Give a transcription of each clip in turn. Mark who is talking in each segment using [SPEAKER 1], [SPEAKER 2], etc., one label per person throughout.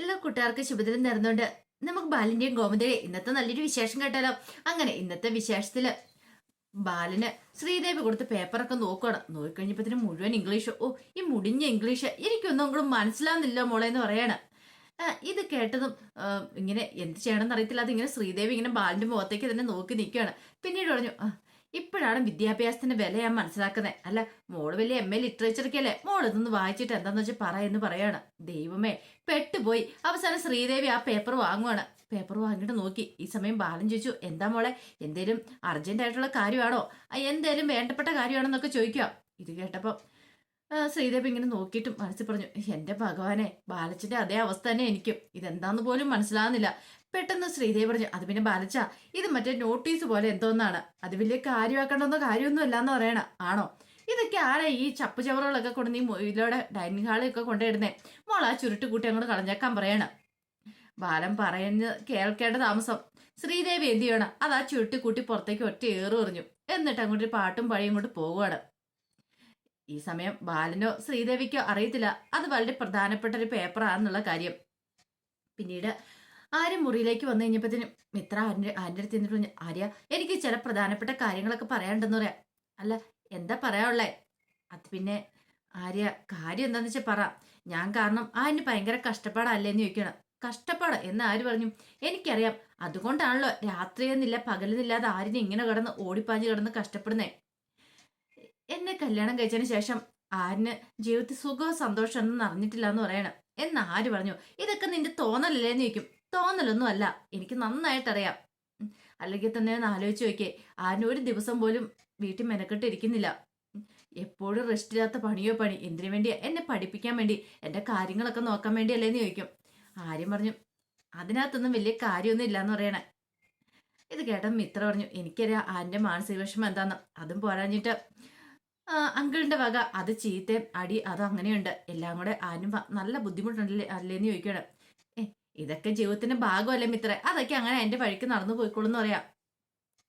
[SPEAKER 1] എല്ലാ കൂട്ടുകാർക്ക് ശുഭദിനം നേർന്നുകൊണ്ട് നമുക്ക് ബാലിന്റെയും ഗോമതിയുടെ ഇന്നത്തെ നല്ലൊരു വിശേഷം കേട്ടാലോ? അങ്ങനെ ഇന്നത്തെ വിശേഷത്തിൽ ബാലന് ശ്രീദേവി കൊടുത്ത പേപ്പറൊക്കെ നോക്കുകയാണ് നോക്കിക്കഴിഞ്ഞപ്പത്തിന് മുഴുവൻ ഇംഗ്ലീഷ്. ഓ ഈ മുടിഞ്ഞ ഇംഗ്ലീഷ്. എനിക്കൊന്നും കൂടെ മനസ്സിലാവുന്നില്ല മോളെ എന്ന് പറയാണ്. ഇത് കേട്ടതും ഇങ്ങനെ എന്ത് ചെയ്യണമെന്ന് അറിയത്തില്ല അതിങ്ങനെ ശ്രീദേവി ഇങ്ങനെ ബാലിന്റെ മുഖത്തേക്ക് തന്നെ നോക്കി നിൽക്കുകയാണ്. പിന്നീട് പറഞ്ഞു ഇപ്പോഴാണ് വിദ്യാഭ്യാസത്തിന്റെ വില ഞാൻ മനസ്സിലാക്കുന്നത് അല്ല മോൾ വലിയ എം എ ലിറ്ററേച്ചറൊക്കെ അല്ലേ മോൾ ഇതൊന്ന് വായിച്ചിട്ട് എന്താന്ന് വെച്ചാൽ പറയെന്ന് പറയാണ്. ദൈവമേ പെട്ടുപോയി. അവസാനം ശ്രീദേവി ആ പേപ്പർ വാങ്ങുവാണ്. പേപ്പർ വാങ്ങിയിട്ട് നോക്കി. ഈ സമയം ബാലൻ ചോദിച്ചു എന്താ മോളെ? എന്തേലും അർജന്റ് ആയിട്ടുള്ള കാര്യമാണോ? എന്തേലും വേണ്ടപ്പെട്ട കാര്യമാണോ എന്നൊക്കെ ചോദിക്കുക ഇത് കേട്ടപ്പോൾ ശ്രീദേവി ഇങ്ങനെ നോക്കിയിട്ടും മനസ്സിൽ പറഞ്ഞു എന്റെ ഭഗവാനെ ബാലച്ചന്റെ അതേ അവസ്ഥ തന്നെ എനിക്കും. ഇതെന്താന്ന് പോലും മനസ്സിലാകുന്നില്ല പെട്ടെന്ന് ശ്രീദേവി പറഞ്ഞു അത് പിന്നെ ബാലച്ച ഇത് മറ്റേ നോട്ടീസ് പോലെ എന്തോന്നാണ്? അത് വലിയ കാര്യമാക്കേണ്ടെന്നോ കാര്യമൊന്നും അല്ലാന്ന് പറയണ ആണോ? ഇതൊക്കെ ആരാ ഈ ചപ്പ് ചവറുകളൊക്കെ കൊണ്ട് നീ മൊയിലോടെ ഡൈനിങ് ഹാളിലൊക്കെ കൊണ്ടിടുന്നേ മോൾ ആ ചുരുട്ട് കൂട്ടി അങ്ങോട്ട് കളഞ്ഞേക്കാൻ പറയണം. ബാലൻ പറയുന്ന കേൾക്കേണ്ട താമസം. ശ്രീദേവി എന്ത് ചെയ്യണം? അത് ആ ചുരുട്ടി കൂട്ടി പുറത്തേക്ക് ഒറ്റ ഏറ് എറിഞ്ഞു. എന്നിട്ട് അങ്ങോട്ട് പാട്ടും പഴയും കൊണ്ട് പോകുവാണ് ഈ സമയം ബാലനോ ശ്രീദേവിക്കോ അറിയത്തില്ല. അത് വളരെ പ്രധാനപ്പെട്ട ഒരു പേപ്പറാണെന്നുള്ള കാര്യം. പിന്നീട് ആരും മുറിയിലേക്ക് വന്നു കഴിഞ്ഞപ്പോഴത്തേനും മിത്ര ആരുടെ ആരുടെ അടുത്ത് ആര്യ എനിക്ക് ചില പ്രധാനപ്പെട്ട കാര്യങ്ങളൊക്കെ പറയാനുണ്ടെന്ന് പറയാം. അല്ല എന്താ പറയാനുള്ളേ? അത് പിന്നെ ആര്യ കാര്യം എന്താന്ന് വെച്ചാൽ പറ. ഞാൻ കാരണം ആരിന് ഭയങ്കര കഷ്ടപ്പാടല്ലേന്ന് ചോദിക്കണം കഷ്ടപ്പാട്? എന്ന് ആര് പറഞ്ഞു. എനിക്കറിയാം. അതുകൊണ്ടാണല്ലോ രാത്രിയെന്നില്ല പകലെന്നില്ലാതെ ആരിനെ ഇങ്ങനെ കിടന്ന് ഓടിപ്പാഞ്ഞ് കിടന്ന് കഷ്ടപ്പെടുന്നേ. എന്നെ കല്യാണം കഴിച്ചതിന് ശേഷം ആരിന് ജീവിതത്തിൽ സുഖവും സന്തോഷം ഒന്നും അറിഞ്ഞിട്ടില്ല എന്ന് പറയണം. എന്ന് ആര് പറഞ്ഞു? ഇതൊക്കെ നിന്റെ തോന്നലല്ലേ എന്ന് ചോദിക്കും. തോന്നലൊന്നും അല്ല. എനിക്ക് നന്നായിട്ടറിയാം. അല്ലെങ്കിൽ തന്നെ ഒന്ന് ആലോചിച്ച് നോക്കിയേ. ആരിന് ഒരു ദിവസം പോലും വീട്ടിൽ മെനക്കെട്ട് ഇരിക്കുന്നില്ല. എപ്പോഴും റെസ്റ്റ് ഇല്ലാത്ത പണിയോ പണി എന്തിനു വേണ്ടിയാ? എന്നെ പഠിപ്പിക്കാൻ വേണ്ടി എന്റെ കാര്യങ്ങളൊക്കെ നോക്കാൻ വേണ്ടി വേണ്ടിയല്ലേന്ന് ചോദിക്കും. ആര്യം പറഞ്ഞു അതിനകത്തൊന്നും വലിയ കാര്യമൊന്നും ഇല്ലാന്ന് പറയണേ. ഇത് കേട്ട മിത്ര പറഞ്ഞു എനിക്കറിയാം ആന്റെ മാനസിക വിഷമം എന്താന്ന്. അതും പോരാഞ്ഞിട്ട് അങ്കിളിന്റെ വക. അത് ചീത്തയും അടി അത് അങ്ങനെയുണ്ട്. എല്ലാം കൂടെ ആരും നല്ല ബുദ്ധിമുട്ടുണ്ടല്ലേ അല്ലേന്ന് ചോദിക്കണം ഏ ഇതൊക്കെ ജീവിതത്തിന്റെ ഭാഗമല്ലേ മിത്ര? അതൊക്കെ അങ്ങനെ എന്റെ വഴിക്ക് നടന്നു പോയിക്കോളൂന്ന് പറയാം.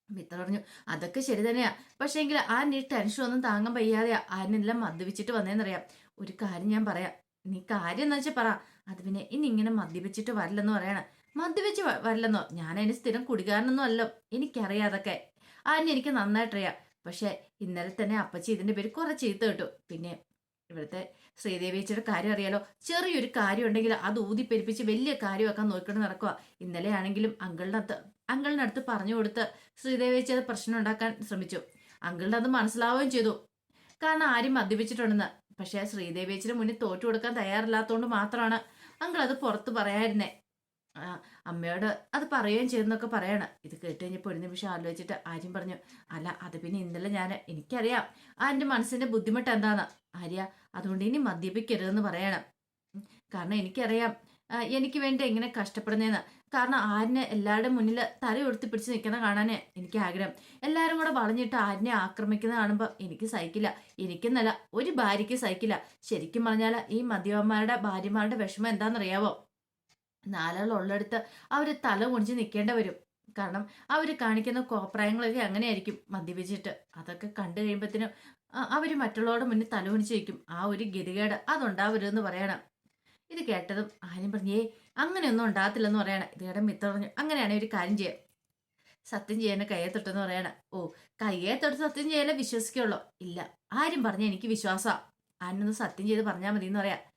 [SPEAKER 1] മിത്ര പറഞ്ഞു അതൊക്കെ ശരി തന്നെയാ. പക്ഷേ എങ്കിൽ ആ നീ ടെൻഷൻ ഒന്നും താങ്ങാൻ വയ്യാതെയാ. ആരിനെല്ലാം മദ്യപിച്ചിട്ട് വന്നേന്നറിയാം. ഒരു കാര്യം ഞാൻ പറയാം. നീ കാര്യം എന്ന് വെച്ചാൽ പറ. അത് പിന്നെ ഇനി ഇങ്ങനെ മദ്യപിച്ചിട്ട് വരില്ലെന്ന് പറയണം. മദ്യപിച്ച് വരില്ലെന്നോ? ഞാൻ അതിന് സ്ഥിരം കുടികാരനൊന്നും അല്ലോ. എനിക്കറിയാം അതൊക്കെ. എനിക്ക് നന്നായിട്ടറിയാം. പക്ഷെ ഇന്നലെ തന്നെ അപ്പച്ചി ഇതിന്റെ പേര് കുറെ ചീത്ത കിട്ടു. പിന്നെ ഇവിടുത്തെ ശ്രീദേവി ചേച്ചിയുടെ കാര്യം അറിയാലോ? ചെറിയൊരു കാര്യം ഉണ്ടെങ്കിൽ അത് ഊതിപ്പെരിപ്പിച്ച് വലിയ കാര്യമാക്കാൻ നോക്കിക്കൊണ്ട് നടക്കുക ഇന്നലെ ആണെങ്കിലും അങ്കിളിന്റെ അടുത്ത് പറഞ്ഞു കൊടുത്ത് ശ്രീദേവി ചേച്ചി അത് പ്രശ്നം ഉണ്ടാക്കാൻ ശ്രമിച്ചു. അങ്കിളിന് അത് മനസ്സിലാവുകയും ചെയ്തു. കാരണം ആരും മദ്യപിച്ചിട്ടുണ്ടെന്ന്. പക്ഷെ ശ്രീദേവിയച്ചിയുടെ മുന്നിൽ തോറ്റു കൊടുക്കാൻ തയ്യാറില്ലാത്തതുകൊണ്ട് മാത്രമാണ് അങ്കിൾ അത് പുറത്ത് പറയാതിരുന്നേ. ആ, അമ്മയോട് അത് പറയുകയും ചെയ്തെന്നൊക്കെ പറയണം. ഇത് കേട്ട് കഴിഞ്ഞപ്പോൾ ഒരു നിമിഷം ആലോചിച്ചിട്ട് ആര്യം പറഞ്ഞു. അല്ല അത് പിന്നെ ഇന്നലെ ഞാൻ എനിക്കറിയാം. ആ എന്റെ മനസ്സിന്റെ ബുദ്ധിമുട്ട് എന്താന്ന്. ആര്യ അതുകൊണ്ട് ഇനി മദ്യപിക്കരുതെന്ന് പറയണം. കാരണം എനിക്കറിയാം എനിക്ക് വേണ്ടി എങ്ങനെ കഷ്ടപ്പെടുന്നതെന്ന് കാരണം ആരിനെ എല്ലാവരുടെ മുന്നിൽ തല ഉയർത്തി പിടിച്ച് നിൽക്കുന്ന കാണാനേ എനിക്ക് ആഗ്രഹം. എല്ലാവരും കൂടെ വളഞ്ഞിട്ട് ആരിനെ ആക്രമിക്കുന്നത് കാണുമ്പോൾ എനിക്ക് സഹിക്കില്ല. എനിക്കെന്നല്ല ഒരു ഭാര്യയ്ക്ക് സഹിക്കില്ല. ശരിക്കും പറഞ്ഞാൽ ഈ മദ്യവന്മാരുടെ ഭാര്യമാരുടെ വിഷമം എന്താണെന്നറിയാവോ നാലാൾ അവർ തല കുണിച്ച് നിൽക്കേണ്ട വരും. കാരണം അവർ കാണിക്കുന്ന കോപ്രായങ്ങളൊക്കെ അങ്ങനെയായിരിക്കും മദ്യപിച്ചിട്ട്. അതൊക്കെ കണ്ടു കഴിയുമ്പോഴത്തേനും അവർ മറ്റുള്ളവരുടെ മുന്നിൽ തല വയ്ക്കും ആ ഒരു ഗതികേട് അതുണ്ടാവരുതെന്ന് പറയണം. ഇത് കേട്ടതും ആരും പറഞ്ഞേ അങ്ങനെയൊന്നും ഉണ്ടാകത്തില്ലെന്ന് പറയണം. ഇതേടെ മിത്ര പറഞ്ഞു അങ്ങനെയാണെങ്കിൽ ഒരു കാര്യം ചെയ്യാം. സത്യം ചെയ്യാൻ കയ്യെ തൊട്ടെന്ന് പറയണം. ഓ കയ്യെ തൊട്ട് സത്യം ചെയ്യാനേ വിശ്വസിക്കുള്ളൂ? ഇല്ല. ആരും പറഞ്ഞ എനിക്ക് വിശ്വാസമാണ് ആനൊന്ന് സത്യം ചെയ്ത് പറഞ്ഞാൽ മതി എന്ന് പറയാം.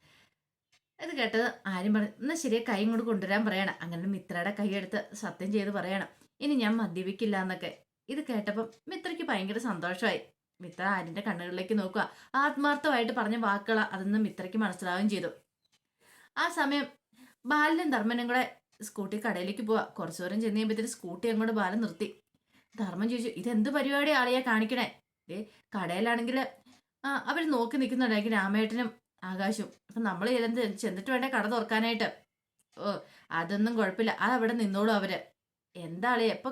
[SPEAKER 1] ഇത് കേട്ടത് ആരും പറഞ്ഞു എന്നാ ശരിയെ കൈ ഇങ്ങോട്ട് കൊണ്ടുവരാൻ പറയണം. അങ്ങനെ മിത്രയുടെ കൈ എടുത്ത് സത്യം ചെയ്ത് പറയണം. ഇനി ഞാൻ മദ്യപിക്കില്ല എന്നൊക്കെ. ഇത് കേട്ടപ്പം മിത്രയ്ക്ക് ഭയങ്കര സന്തോഷമായി. മിത്ര ആര്യന്റെ കണ്ണുകളിലേക്ക് നോക്കുക. ആത്മാർത്ഥമായിട്ട് പറഞ്ഞ വാക്കുകൾ അതൊന്നും മിത്രയ്ക്ക് മനസ്സിലാവുകയും ചെയ്തു. ആ സമയം ബാലനും ധർമ്മനും കൂടെ സ്കൂട്ടി കടയിലേക്ക് പോവാ. കുറച്ചു ദൂരം ചെന്ന് കഴിയുമ്പോഴത്തേന് സ്കൂട്ടി അങ്ങോട്ട് ബാലൻ നിർത്തി. ധർമ്മൻ ചോദിച്ചു ഇതെന്ത് പരിപാടി ആളെയാ കാണിക്കണേ? ഏ കടയിലാണെങ്കിൽ അവർ നോക്കി നിൽക്കുന്നുണ്ടായിരിക്കും രാമേട്ടനും ആകാശവും. അപ്പൊ നമ്മൾ ചെന്ന് ചെന്നിട്ട് വേണ്ടേ കട തുറക്കാനായിട്ട്? ഓ അതൊന്നും കുഴപ്പമില്ല. അത് അവിടെ നിന്നോളൂ അവർ. എന്താളേ ഇപ്പൊ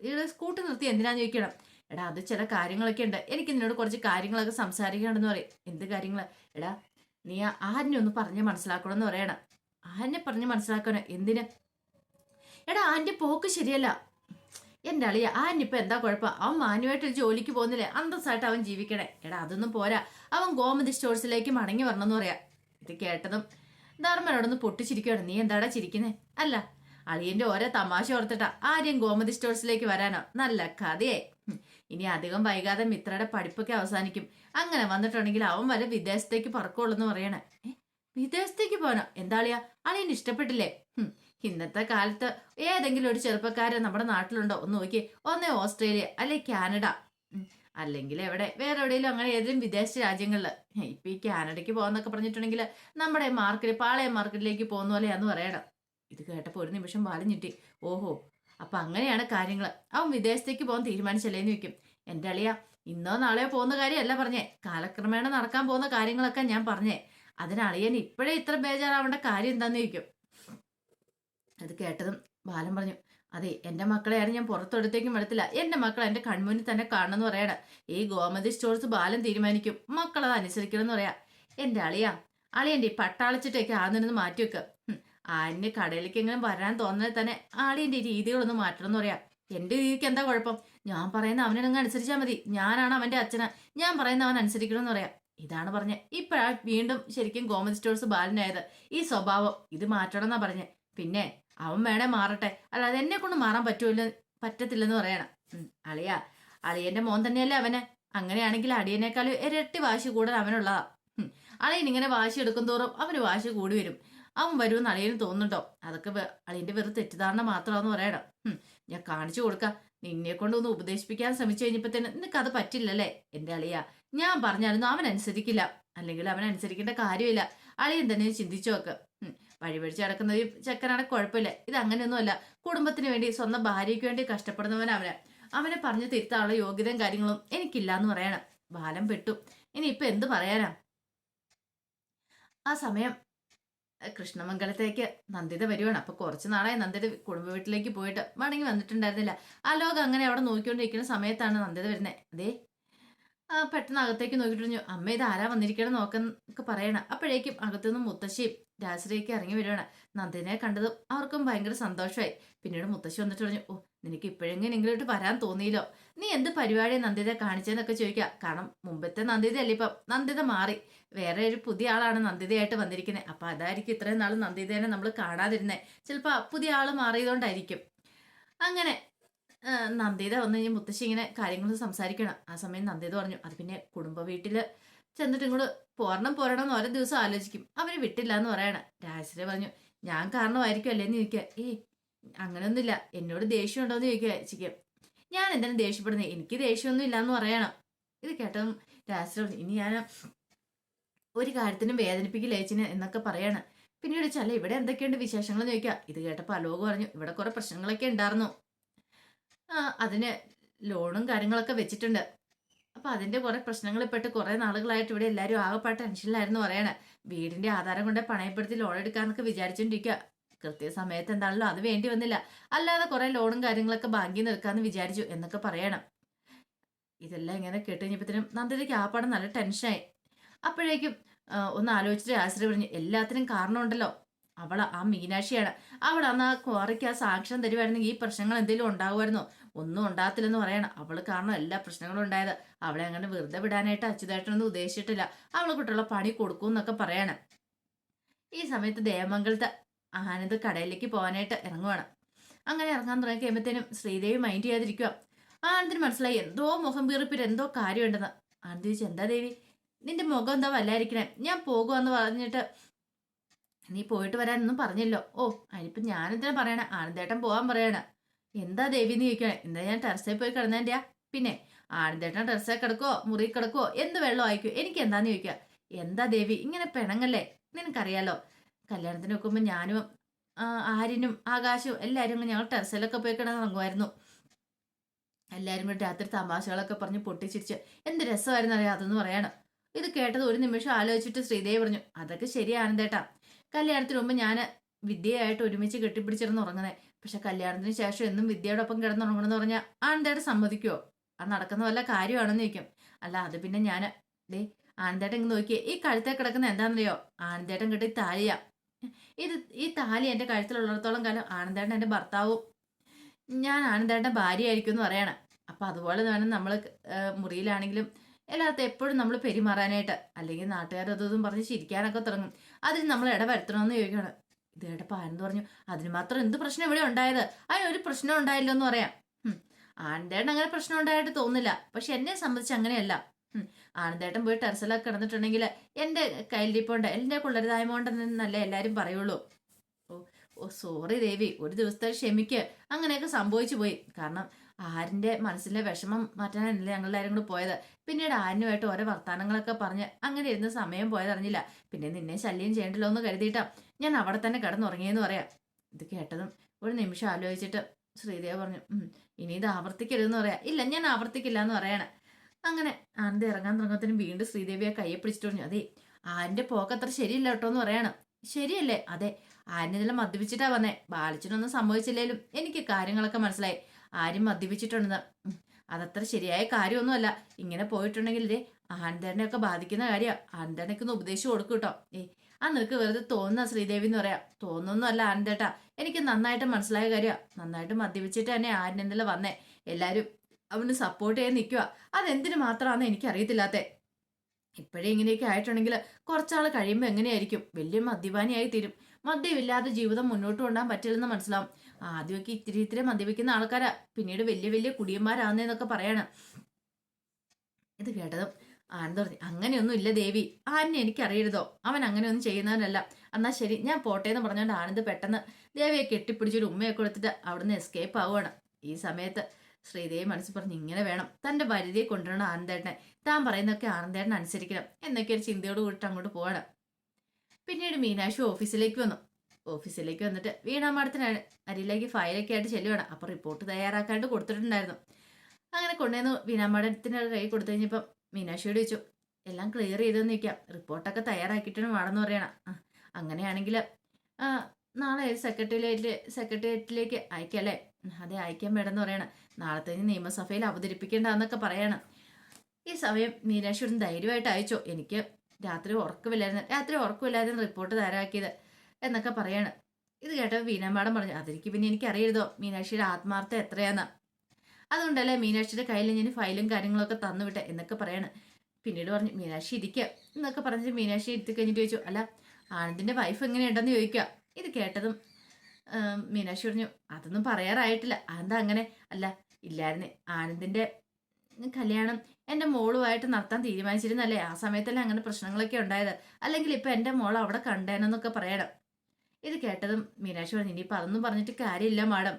[SPEAKER 1] ഇവിടെ സ്കൂട്ടി നിർത്തി എന്തിനാന്ന് ചോദിക്കണം? എടാ അത് ചില കാര്യങ്ങളൊക്കെ ഉണ്ട്. എനിക്ക് നിന്നോട് കുറച്ച് കാര്യങ്ങളൊക്കെ സംസാരിക്കണമെന്ന് പറയും. എന്ത് കാര്യങ്ങൾ എടാ നീ ആരിനെ ഒന്ന് പറഞ്ഞ് മനസ്സിലാക്കണമെന്ന് പറയണം. ആരിനെ പറഞ്ഞ് മനസ്സിലാക്കണം എന്തിന്? എടാ ആന്റെ പോക്ക് ശരിയല്ല. എന്റെ അളിയ ആനിപ്പോ എന്താ കുഴപ്പം? അവൻ മാന്യമായിട്ട് ഒരു ജോലിക്ക് പോകുന്നില്ലേ? അന്തസ്സായിട്ട് അവൻ ജീവിക്കണേ. എടാ അതൊന്നും പോരാ. അവൻ ഗോമതി സ്റ്റോഴ്സിലേക്ക് മടങ്ങി വരണമെന്ന് പറയാ. ഇത് കേട്ടതും ധർമ്മനോടൊന്ന് പൊട്ടിച്ചിരിക്കുകയാണ് നീ എന്താടാ ചിരിക്കുന്നേ? അല്ല അളിയന്റെ ഓരോ തമാശ ഓർത്തിട്ടാ ആര്യം ഗോമതി സ്റ്റോഴ്സിലേക്ക് വരാനോ? നല്ല കഥയെ ഇനി അധികം വൈകാതെ മിത്രയുടെ പഠിപ്പൊക്കെ അവസാനിക്കും. അങ്ങനെ വന്നിട്ടുണ്ടെങ്കിൽ അവൻ വരെ വിദേശത്തേക്ക് പറക്കുള്ളൂ എന്ന് പറയണേ വിദേശത്തേക്ക് പോകണോ എന്താ അളിയാ? അളിയന് ഇഷ്ടപ്പെട്ടില്ലേ? ഇന്നത്തെ കാലത്ത് ഏതെങ്കിലും ഒരു ചെറുപ്പക്കാരൻ നമ്മുടെ നാട്ടിലുണ്ടോ? ഒന്ന് നോക്കി. ഒന്നേ ഓസ്ട്രേലിയ അല്ലെ കാനഡ. അല്ലെങ്കിൽ എവിടെ? വേറെ എവിടെയെങ്കിലും അങ്ങനെ ഏതെങ്കിലും വിദേശ രാജ്യങ്ങളിൽ ഇപ്പൊ ഈ കാനഡയ്ക്ക് പോകാന്നൊക്കെ പറഞ്ഞിട്ടുണ്ടെങ്കിൽ നമ്മുടെ മാർക്കറ്റ് പാളയം മാർക്കറ്റിലേക്ക് പോകുന്ന പോലെയാന്ന് പറയണം. ഇത് കേട്ടപ്പോൾ ഒരു നിമിഷം പാലും ഞെട്ടി. ഓഹോ അപ്പൊ അങ്ങനെയാണ് കാര്യങ്ങൾ അവൻ വിദേശത്തേക്ക് പോകാൻ തീരുമാനിച്ചല്ലേന്ന് വെക്കും എന്റെ അളിയ ഇന്നോ നാളെയോ പോകുന്ന കാര്യമല്ല പറഞ്ഞേ. കാലക്രമേണ നടക്കാൻ പോകുന്ന കാര്യങ്ങളൊക്കെ ഞാൻ പറഞ്ഞേ. അതിനളിയൻ ഇപ്പോഴേ ഇത്ര ബേജാറാവേണ്ട കാര്യം എന്താന്ന് ചോദിക്കും. അത് കേട്ടതും ബാലൻ പറഞ്ഞു അതെ എന്റെ മക്കളെ ഞാൻ പുറത്തെടുത്തേക്കും വിടത്തില്ല എന്റെ മക്കൾ എന്റെ കൺമുന്നിൽ തന്നെ കാണണമെന്ന് പറയണം. ഈ ഗോമതി സ്റ്റോഴ്സ് ബാലൻ തീരുമാനിക്കും. മക്കളത് അനുസരിക്കണം എന്ന് പറയാ. എന്റെ അളിയാ അളിയന്റെ ഈ പട്ടാളിച്ചിട്ടൊക്കെ ആന്നിരുന്ന് മാറ്റി വെക്കുക ആരിന് കടയിലേക്ക് എങ്ങനെ വരാൻ തോന്നാൽ തന്നെ ആളിയന്റെ രീതികളൊന്നും മാറ്റണം എന്ന് പറയാം. എന്റെ രീതിക്ക് എന്താ കുഴപ്പം? ഞാൻ പറയുന്ന അവനങ്ങ് അനുസരിച്ചാൽ മതി. ഞാനാണ് അവന്റെ അച്ഛന. ഞാൻ പറയുന്ന അവൻ അനുസരിക്കണം എന്ന് പറയാം. ഇതാണ് പറഞ്ഞത് ഇപ്പോഴാണ് വീണ്ടും ശരിക്കും ഗോമതി സ്റ്റോഴ്സ് ബാലനായത്. ഈ സ്വഭാവം ഇത് മാറ്റണം എന്നാ പറഞ്ഞത് പിന്നെ അവൻ വേണേ മാറട്ടെ. അല്ലാതെ എന്നെ കൊണ്ട് മാറാൻ പറ്റൂല പറ്റത്തില്ലെന്ന് പറയണം. അളിയ അളിയാ അളിയന്റെ മോൻ തന്നെയല്ലേ അവന്. അങ്ങനെയാണെങ്കിൽ അടിയനേക്കാൾ ഇരട്ടി വാശി കൂടുതൽ അവനുള്ളതാ. അളിയൻ ഇങ്ങനെ വാശി എടുക്കും തോറും അവന് വാശി കൂടി വരും. അവൻ വരുമെന്ന് അളിയന് തോന്നുന്നുണ്ടോ? അതൊക്കെ അളിയന്റെ വെറും തെറ്റിദ്ധാരണ മാത്രമാണെന്ന് പറയണം. ഞാൻ കാണിച്ചു കൊടുക്കാം. നിന്നെ കൊണ്ട് ഒന്ന് ഉപദേശിപ്പിക്കാൻ ശ്രമിച്ചു കഴിഞ്ഞപ്പോഴത്തേന് നിനക്ക് അത് പറ്റില്ലല്ലേ? എന്റെ അളിയ ഞാൻ പറഞ്ഞാലൊന്നും അവൻ അനുസരിക്കില്ല. അല്ലെങ്കിൽ അവൻ അനുസരിക്കേണ്ട കാര്യമില്ല. അളിയൻ തന്നെ ചിന്തിച്ചു നോക്ക്. വഴിപഴിച്ച് നടക്കുന്ന ഒരു ചെക്കനാണെങ്കിൽ കുഴപ്പമില്ല. ഇത് അങ്ങനെയൊന്നുമല്ല. കുടുംബത്തിന് വേണ്ടി സ്വന്തം ഭാര്യയ്ക്ക് വേണ്ടി കഷ്ടപ്പെടുന്നവൻ അവന്. പറഞ്ഞു തിരുത്താനുള്ള യോഗ്യതയും കാര്യങ്ങളും എനിക്കില്ല എന്ന് പറയണം. ബാലം പെട്ടു. ഇനി ഇപ്പൊ എന്ത് പറയാനാ? ആ സമയം കൃഷ്ണമംഗലത്തേക്ക് നന്ദിത വരുവാണ്. അപ്പൊ കുറച്ച് നാളായി നന്ദിത കുടുംബ വീട്ടിലേക്ക് പോയിട്ട് മടങ്ങി വന്നിട്ടുണ്ടായിരുന്നില്ല. ആ ലോകം അങ്ങനെ അവിടെ നോക്കിക്കൊണ്ടിരിക്കുന്ന സമയത്താണ് നന്ദിത വരുന്നത് അതേ പെട്ടെന്ന് അകത്തേക്ക് നോക്കിയിട്ട് അമ്മ ഇത് ആരാ വന്നിരിക്കണം നോക്കുന്നൊക്കെ പറയണം. അപ്പോഴേക്കും അകത്തുനിന്ന് മുത്തശ്ശിയും രാശ്രീയൊക്കെ ഇറങ്ങി വരുവാണ്. നന്ദിനെ കണ്ടതും അവർക്കും ഭയങ്കര സന്തോഷമായി പിന്നീട് മുത്തശ്ശി വന്നിട്ട് പറഞ്ഞു ഓ നിനക്ക് ഇപ്പോഴെങ്ങനെങ്കിലും ഇട്ട് വരാൻ തോന്നിയില്ലോ. നീ എന്ത് പരിപാടി നന്ദിത കാണിച്ചതെന്നൊക്കെ ചോദിക്കുക കാരണം മുമ്പത്തെ നന്ദിത അല്ല ഇപ്പം? നന്ദിത മാറി. വേറെ ഒരു പുതിയ ആളാണ് നന്ദിതയായിട്ട് വന്നിരിക്കുന്നത് അപ്പം അതായിരിക്കും ഇത്രയും നാൾ നന്ദിതേനെ നമ്മൾ കാണാതിരുന്നത് ചിലപ്പോൾ പുതിയ ആൾ മാറിയതുകൊണ്ടായിരിക്കും. അങ്ങനെ നന്ദിത വന്ന് ഈ മുത്തശ്ശി ഇങ്ങനെ കാര്യങ്ങൾ സംസാരിക്കണം. ആ സമയം നന്ദിത പറഞ്ഞു അത് പിന്നെ കുടുംബ വീട്ടിൽ ചെന്നിട്ട് ഇങ്ങോട്ട് പോരണം പോരണം എന്ന് ഓരോ ദിവസം ആലോചിക്കും. അവന് വിട്ടില്ല എന്ന് പറയണ. രാജശ്രീ പറഞ്ഞു ഞാൻ കാരണമായിരിക്കും അല്ലേന്ന് ചോദിക്കുക. ഏയ് അങ്ങനെയൊന്നുമില്ല എന്നോട് ദേഷ്യം ഉണ്ടോ എന്ന് ചോദിക്കുക. ചേച്ചിക്ക് ഞാൻ എന്തിനാണ് ദേഷ്യപ്പെടുന്നത്? എനിക്ക് ദേഷ്യമൊന്നും ഇല്ല എന്ന് പറയണം. ഇത് കേട്ടതും രാജശ്രീ പറഞ്ഞു ഇനി ഞാൻ ഒരു കാര്യത്തിനും വേദനിപ്പിക്കില്ല ചേച്ചിന് എന്നൊക്കെ പറയാണ്. പിന്നീട് ചല്ല ഇവിടെ എന്തൊക്കെയുണ്ട് വിശേഷങ്ങൾ ചോദിക്കുക. ഇത് കേട്ടപ്പോൾ അലോക് പറഞ്ഞു ഇവിടെ കുറെ പ്രശ്നങ്ങളൊക്കെ ഉണ്ടായിരുന്നു. അതിന് ലോണും കാര്യങ്ങളൊക്കെ വെച്ചിട്ടുണ്ട്. അപ്പൊ അതിന്റെ കുറെ പ്രശ്നങ്ങളിൽ പെട്ട് കുറെ നാളുകളായിട്ട് ഇവിടെ എല്ലാവരും ആകെപ്പാട്ട് ടെൻഷനിലായിരുന്നു പറയണേ. വീടിന്റെ ആധാരം കൊണ്ട് പണയപ്പെടുത്തി ലോൺ എടുക്കാന്നൊക്കെ വിചാരിച്ചോണ്ടിരിക്കുക കൃത്യസമയത്ത് എന്താണല്ലോ അത് വേണ്ടി വന്നില്ല. അല്ലാതെ കുറെ ലോണും കാര്യങ്ങളൊക്കെ ബാങ്കിൽ നിന്ന് എടുക്കാന്ന് വിചാരിച്ചു എന്നൊക്കെ പറയണം. ഇതെല്ലാം ഇങ്ങനെ കേട്ട് കഴിഞ്ഞപ്പോഴത്തേനും നന്ദിതയ്ക്ക് ആ പാടം നല്ല ടെൻഷനായി അപ്പോഴേക്കും ഒന്ന് ആലോചിച്ചിട്ട് ആശ്രയ പറഞ്ഞു എല്ലാത്തിനും കാരണമുണ്ടല്ലോ. അവൾ ആ മീനാക്ഷിയാണ്. അവൾ അന്ന് ആ ക്വാറിക്ക് ആ സാക്ഷ്യം തരുമായിരുന്നെങ്കിൽ ഈ പ്രശ്നങ്ങൾ എന്തെങ്കിലും ഉണ്ടാകുമായിരുന്നു ഒന്നും ഉണ്ടാകത്തില്ലെന്ന് പറയണം. അവൾ കാരണം എല്ലാ പ്രശ്നങ്ങളും ഉണ്ടായത്. അവളെ അങ്ങനെ വെറുതെ വിടാനായിട്ട് അച്യുതായിട്ടൊന്നും ഉദ്ദേശിച്ചിട്ടില്ല. അവളെ കുട്ടികളെ പണി കൊടുക്കും എന്നൊക്കെ പറയണം. ഈ സമയത്ത് ദേവമംഗലത്തെ ആനന്ദ് കടയിലേക്ക് പോകാനായിട്ട് ഇറങ്ങുവാണ്. അങ്ങനെ ഇറങ്ങാൻ തുടങ്ങി കഴിയുമ്പോഴത്തേനും ശ്രീദേവി മൈൻഡ് ചെയ്യാതിരിക്കുക ആനന്ദിന് മനസ്സിലായി. എന്തോ മുഖം വീറിപ്പിൽ എന്തോ കാര്യമുണ്ടെന്ന്. ആനന്ദ് ചോദിച്ചു എന്താ ദേവി? നിന്റെ മുഖം എന്താ വല്ലായിരിക്കണേ? ഞാൻ പോകുമെന്ന് പറഞ്ഞിട്ട് നീ പോയിട്ട് വരാനൊന്നും പറഞ്ഞല്ലോ. ഓ അതിനിപ്പോ ഞാനെന്തിനാ പറയണേ? ആനന്ദേട്ടൻ പോവാൻ പറയണ. എന്താ ദേവി എന്ന് ചോദിക്കണേ എന്താ ഞാൻ ടെറസിൽ പോയി കിടന്നേന്റെയാ പിന്നെ ആനന്ദേട്ടൻ ടെറസിൽ കിടക്കോ മുറി കിടക്കോ എന്ത് വെള്ളം അയക്കോ എനിക്ക് എന്താന്ന് ചോദിക്കുക? എന്താ ദേവി? ഇങ്ങനെ പിണങ്ങല്ലേ? നിനക്കറിയാലോ. കല്യാണത്തിന് വെക്കുമ്പോൾ ഞാനും ആര്യനും ആകാശവും എല്ലാവരും ഞങ്ങൾ ടെറസിലൊക്കെ പോയി കിടന്നിറങ്ങുമായിരുന്നു എല്ലാവരും കൂടി രാത്രി തമാശകളൊക്കെ പറഞ്ഞ് പൊട്ടിച്ചിരിച്ച് എന്ത് രസമായിരുന്നു അറിയാം അതെന്ന് പറയണം. ഇത് കേട്ടത് ഒരു നിമിഷം ആലോചിച്ചിട്ട് ശ്രീദേവി പറഞ്ഞു അതൊക്കെ ശരി ആനന്ദേട്ടാ. കല്യാണത്തിന് മുമ്പ് ഞാൻ വിദ്യയായിട്ട് ഒരുമിച്ച് കെട്ടിപ്പിടിച്ചിരുന്ന് ഉറങ്ങുന്നത് പക്ഷെ കല്യാണത്തിന് ശേഷം എന്നും വിദ്യയോടൊപ്പം കിടന്നുറങ്ങണമെന്ന് പറഞ്ഞാൽ ആനന്ദേട്ടൻ സമ്മതിക്കുമോ അത് നടക്കുന്ന വല്ല കാര്യമാണെന്ന് ചോദിക്കും. അല്ല അത് പിന്നെ ഞാൻ ദേ ആനന്ദേട്ടൻ ഇങ്ങ് നോക്കിയേ ഈ കഴുത്തെ കിടക്കുന്ന എന്താണെന്നറിയോ? ആനന്ദേട്ടൻ കിട്ടി താലിയ. ഇത് ഈ താലി എന്റെ കഴുത്തിലുള്ളിടത്തോളം കാലം ആനന്ദേട്ടൻ എന്റെ ഭർത്താവും. ഞാൻ ആനന്ദേട്ടന്റെ ഭാര്യയായിരിക്കും എന്ന് പറയണം. അപ്പം അതുപോലെ തന്നെ നമ്മൾ മുറിയിലാണെങ്കിലും എല്ലാത്തും എപ്പോഴും നമ്മൾ പെരുമാറാനായിട്ട് അല്ലെങ്കിൽ നാട്ടുകാർ അതൊന്നും പറഞ്ഞ് ചിരിക്കാനൊക്കെ തുടങ്ങും. അതിന് നമ്മൾ ഇടവരുത്തണമെന്ന് ചോദിക്കുകയാണ്. ഇത് കേട്ടപ്പോൾ ആനന്ദ് പറഞ്ഞു അതിന് മാത്രം എന്ത് പ്രശ്നം ഇവിടെ ഉണ്ടായത്? അതിനൊരു പ്രശ്നം ഉണ്ടായില്ലെന്ന് പറയാം. ആനന്ദേട്ടൻ അങ്ങനെ പ്രശ്നം ഉണ്ടായിട്ട് തോന്നില്ല പക്ഷെ എന്നെ സംബന്ധിച്ച് അങ്ങനെയല്ല. ആനന്ദേട്ടൻ പോയി ടെറസിലൊക്കെ കിടന്നിട്ടുണ്ടെങ്കിൽ എന്റെ കയ്യിലിപ്പോണ്ട് എന്റെ കൊള്ളരുതായ്മ എല്ലാവരും പറയുള്ളൂ. ഓ ഓ സോറി ദേവി. ഒരു ദിവസത്തെ ക്ഷമിക്ക്. അങ്ങനെയൊക്കെ സംഭവിച്ചു പോയി. കാരണം ആരിന്റെ മനസ്സിലെ വിഷമം മാറ്റാനല്ലേ ഞങ്ങളെല്ലാവരും കൂടെ പോയത്? പിന്നീട് ആരിനുമായിട്ട് ഓരോ വർത്തമാനങ്ങളൊക്കെ പറഞ്ഞ് അങ്ങനെ ഇരുന്ന് സമയം പോയതറിഞ്ഞില്ല പിന്നെ നിന്നെ ശല്യം ചെയ്യണ്ടല്ലോ എന്ന് കരുതിയിട്ടാ ഞാൻ അവിടെ തന്നെ കിടന്നുറങ്ങിയെന്ന് പറയാം. ഇത് കേട്ടതും ഒരു നിമിഷം ആലോചിച്ചിട്ട് ശ്രീദേവ് പറഞ്ഞു ഇനി ഇത് ആവർത്തിക്കരുതെന്ന് പറയാം. ഇല്ല ഞാൻ ആവർത്തിക്കില്ല എന്ന് പറയണേ. അങ്ങനെ ആനന്ദ് ഇറങ്ങാൻ തുടങ്ങത്തിന് വീണ്ടും ശ്രീദേവിയെ കയ്യെ പിടിച്ചിട്ട് പറഞ്ഞു അതെ ആരിന്റെ പോക്ക് അത്ര ശരിയില്ല കേട്ടോ എന്ന് പറയണം. ശരിയല്ലേ? അതെ ആര്യൻ ഇതെല്ലാം മദ്യപിച്ചിട്ടാ വന്നേ. ബാലച്ചനൊന്നും സംഭവിച്ചില്ലേലും എനിക്ക് കാര്യങ്ങളൊക്കെ മനസ്സിലായി. ആരും മദ്യപിച്ചിട്ടുണ്ടെന്ന്. അതത്ര ശരിയായ കാര്യമൊന്നുമല്ല. ഇങ്ങനെ പോയിട്ടുണ്ടെങ്കിൽ ഇതേ ആനന്ദനെ ഒക്കെ ബാധിക്കുന്ന കാര്യമാണ് ആനന്ദനൊക്കെ ഒന്ന് ഉപദേശിച്ചു കൊടുക്കും കേട്ടോ ഏ ആ നിനക്ക് വെറുതെ തോന്നുന്ന ശ്രീദേവി എന്ന് പറയാം. തോന്നുന്നല്ല ആനന്ദേട്ടാ. എനിക്ക് നന്നായിട്ട് മനസ്സിലായ കാര്യമാണ് നന്നായിട്ട് മദ്യപിച്ചിട്ട് തന്നെ ആനന്ദനിൽ വന്നേ. എല്ലാവരും അവന് സപ്പോർട്ട് ചെയ്യാൻ നിൽക്കുക അതെന്തിനു മാത്രമാണ് എനിക്ക് അറിയത്തില്ലാത്ത ഇപ്പോഴേ ഇങ്ങനെയൊക്കെ ആയിട്ടുണ്ടെങ്കിൽ കുറച്ചാൾ കഴിയുമ്പോൾ എങ്ങനെയായിരിക്കും? വലിയ മദ്യപാനിയായി തീരും മദ്യമില്ലാതെ ജീവിതം മുന്നോട്ട് കൊണ്ടുപോകാൻ പറ്റില്ലെന്ന് മനസ്സിലാവും. ആദ്യമൊക്കെ ഇത്തിരി ഇത്തിരി മദ്യപിക്കുന്ന ആൾക്കാരാ. പിന്നീട് വലിയ വലിയ കുടിയന്മാരാന്നേന്നൊക്കെ പറയണം. ഇത് കേട്ടതും ആനന്ദ് പറഞ്ഞു അങ്ങനെയൊന്നും ഇല്ല ദേവി. ആനെ എനിക്കറിയരുതോ. അവൻ അങ്ങനെയൊന്നും ചെയ്യുന്നവനല്ല. എന്നാ ശരി ഞാൻ പോട്ടെ എന്ന് പറഞ്ഞുകൊണ്ട് ആനന്ദ് പെട്ടെന്ന് ദേവിയെ കെട്ടിപ്പിടിച്ചൊരു ഉമ്മയൊക്കെ കൊടുത്തിട്ട് അവിടുന്ന് എസ്കേപ്പ് ആവുകയാണ് ഈ സമയത്ത് ശ്രീദേവി മനസ്സിൽ പറഞ്ഞു ഇങ്ങനെ വേണം. തന്റെ വരുതിയെ കൊണ്ടുവരണം ആനന്ദേട്ടനെ. താൻ പറയുന്നതൊക്കെ ആനന്ദേട്ടൻ അനുസരിക്കണം. എന്നൊക്കെ ഒരു ചിന്തയോട് കൂടിയിട്ട് അങ്ങോട്ട് പോവാണ്. പിന്നീട് മീനാക്ഷി ഓഫീസിലേക്ക് വന്നു. ഓഫീസിലേക്ക് വന്നിട്ട് വീണാ മാഡത്തിന് അരിയിലേക്ക് ഫയലൊക്കെ ആയിട്ട് ചെല്ലുവാണ് അപ്പോൾ റിപ്പോർട്ട് തയ്യാറാക്കാണ്ട് കൊടുത്തിട്ടുണ്ടായിരുന്നു. അങ്ങനെ കൊണ്ടുവന്ന് വീണാ മാഡത്തിന് കൈ കൊടുത്തു കഴിഞ്ഞപ്പം മീനാക്ഷിയോട് ചോദിച്ചു എല്ലാം ക്ലിയർ ചെയ്തെന്ന് നിൽക്കാം റിപ്പോർട്ടൊക്കെ തയ്യാറാക്കിയിട്ടാണ് വേണമെന്ന് പറയണം. അങ്ങനെയാണെങ്കിൽ നാളെ സെക്രട്ടേറിയറ്റിൽ സെക്രട്ടേറിയറ്റിലേക്ക് അയക്കല്ലേ? അതെ അയക്കാൻ വേണമെന്ന് പറയണം. നാളത്തെ നിയമസഭയിൽ അവതരിപ്പിക്കേണ്ടെന്നൊക്കെ പറയണം. ഈ സമയം മീനാക്ഷി ഒരു ധൈര്യമായിട്ട് അയച്ചോ. എനിക്ക് രാത്രി ഉറക്കമില്ലായിരുന്നു. രാത്രി ഉറക്കമില്ലായിരുന്നു റിപ്പോർട്ട് തയ്യാറാക്കിയത്. എന്നൊക്കെ പറയാണ്. ഇത് കേട്ടപ്പോൾ വീണാമ്പാടം പറഞ്ഞു അതെനിക്ക് പിന്നെ എനിക്ക് അറിയരുതോ മീനാക്ഷിയുടെ ആത്മാർത്ഥം എത്രയാന്ന്? അതുകൊണ്ടല്ലേ മീനാക്ഷിയുടെ കയ്യിൽ ഞാൻ ഫയലും കാര്യങ്ങളൊക്കെ തന്നുവിട്ടെ എന്നൊക്കെ പറയാണ്. പിന്നീട് പറഞ്ഞു മീനാക്ഷി ഇരിക്കുക എന്നൊക്കെ പറഞ്ഞിട്ട് മീനാക്ഷി ഇരുത്തി കഴിഞ്ഞിട്ട് ചോദിച്ചു അല്ല ആനന്ദിന്റെ വൈഫ് എങ്ങനെയുണ്ടെന്ന് ചോദിക്കുക ഇത് കേട്ടതും മീനാക്ഷി പറഞ്ഞു അതൊന്നും പറയാറായിട്ടില്ല. അതെന്താ അങ്ങനെ? അല്ല ഇല്ലായിരുന്നേ. ആനന്ദിന്റെ കല്യാണം എന്റെ മോളുമായിട്ട് നടത്താൻ തീരുമാനിച്ചിരുന്നല്ലേ? ആ സമയത്തല്ലേ അങ്ങനെ പ്രശ്നങ്ങളൊക്കെ ഉണ്ടായത്. അല്ലെങ്കിൽ ഇപ്പം എന്റെ മോൾ അവിടെ കണ്ടേനെന്നൊക്കെ പറയണം. ഇത് കേട്ടതും മീനാക്ഷി പറഞ്ഞു ഇനിയിപ്പോൾ അതൊന്നും പറഞ്ഞിട്ട് കാര്യമില്ല മാഡം.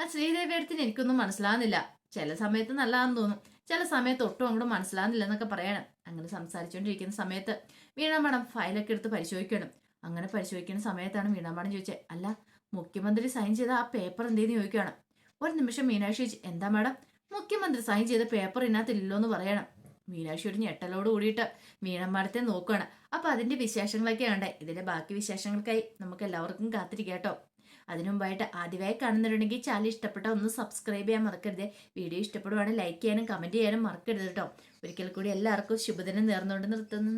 [SPEAKER 1] ആ ശ്രീദേവി അടുത്തിന് എനിക്കൊന്നും മനസ്സിലാകുന്നില്ല ചില സമയത്ത് നല്ലതാണെന്ന് തോന്നും. ചില സമയത്ത് ഒട്ടും അങ്ങോട്ട് മനസ്സിലാകുന്നില്ല എന്നൊക്കെ പറയണം. അങ്ങനെ സംസാരിച്ചുകൊണ്ടിരിക്കുന്ന സമയത്ത് വീണ മാഡം ഫയലൊക്കെ എടുത്ത് പരിശോധിക്കണം. അങ്ങനെ പരിശോധിക്കുന്ന സമയത്താണ് വീണ മാഡം ചോദിച്ചത് അല്ല മുഖ്യമന്ത്രി സൈൻ ചെയ്ത ആ പേപ്പർ എന്തേന്ന് ചോദിക്കുകയാണ്? ഒരു നിമിഷം മീനാക്ഷി എന്താ മാഡം? മുഖ്യമന്ത്രി സൈൻ ചെയ്ത പേപ്പർ ഇതിനകത്തില്ലല്ലോ എന്ന് പറയണം. മീനാക്ഷി ഞെട്ടലോട് കൂടിയിട്ട് മീനമ്മാടത്തെ നോക്കുകയാണ് അപ്പൊ അതിന്റെ വിശേഷങ്ങളൊക്കെ ഉണ്ട് ഇതിന്റെ ബാക്കി വിശേഷങ്ങൾക്കായി നമുക്ക് എല്ലാവർക്കും കാത്തിരിക്കാം കേട്ടോ. അതിനു മുമ്പായിട്ട് ആദ്യമായി കാണുന്നുണ്ടെങ്കിൽ ചാനൽ ഇഷ്ടപ്പെട്ട ഒന്ന് സബ്സ്ക്രൈബ് ചെയ്യാൻ മറക്കരുത്. വീഡിയോ ഇഷ്ടപ്പെടുവാണെങ്കിൽ ലൈക്ക് ചെയ്യാനും കമന്റ് ചെയ്യാനും മറക്കരുത് കേട്ടോ. ഒരിക്കൽ കൂടി എല്ലാവർക്കും ശുഭദിനം നേർന്നുകൊണ്ട് നിർത്തുന്നു.